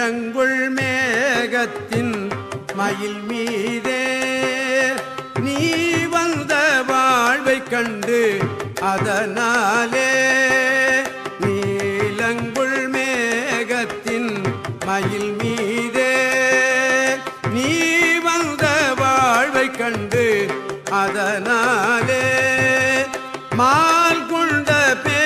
நீலங்குள் மேகத்தின் மயில் மீதே. நீ வந்த வாழ்வை கண்டு அதனாலே நீலங்குள் மேகத்தின் மயில் மீதே. நீ வந்த வாழ்வை கண்டு அதனாலே மால் கொண்ட பே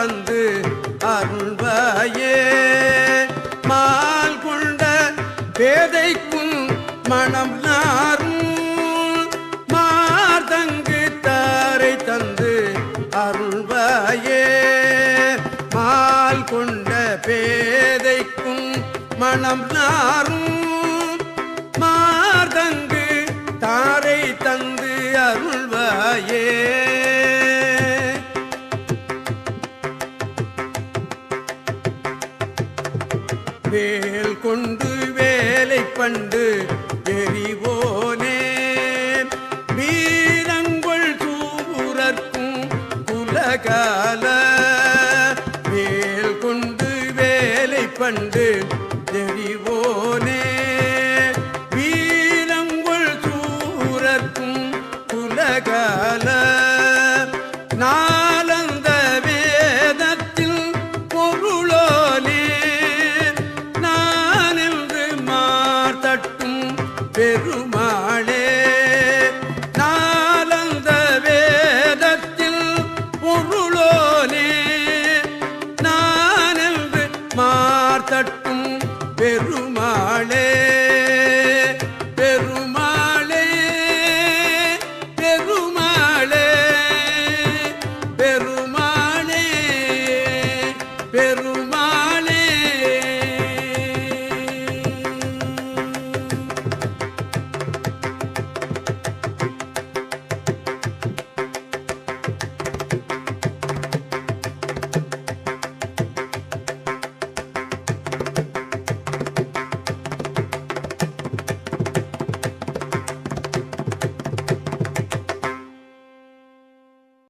தந்து அருள்வாயே. மால் கொண்ட பேதைக்கும் மனம் நாரும். மார்தங்கு தாரை தந்து அருள்வாயே. மால் கொண்ட பேதைக்கும் மனம் நாரும். மார்தங்கு தாரை தந்து அருள்வாயே. வேல் கொண்டு வேலை பண்டு எரிவோனே வீரங்கள் சூரர்க்கும் குலகால. வேல் கொண்டு வேலை பண்டு எரிவோனே வீரங்கள் சூரர்க்கும் குலகால. பெருமாளே நாலந்த வேதத்தில் பொருளோனே நான் மார்த்தட்டும் பெருமாளே.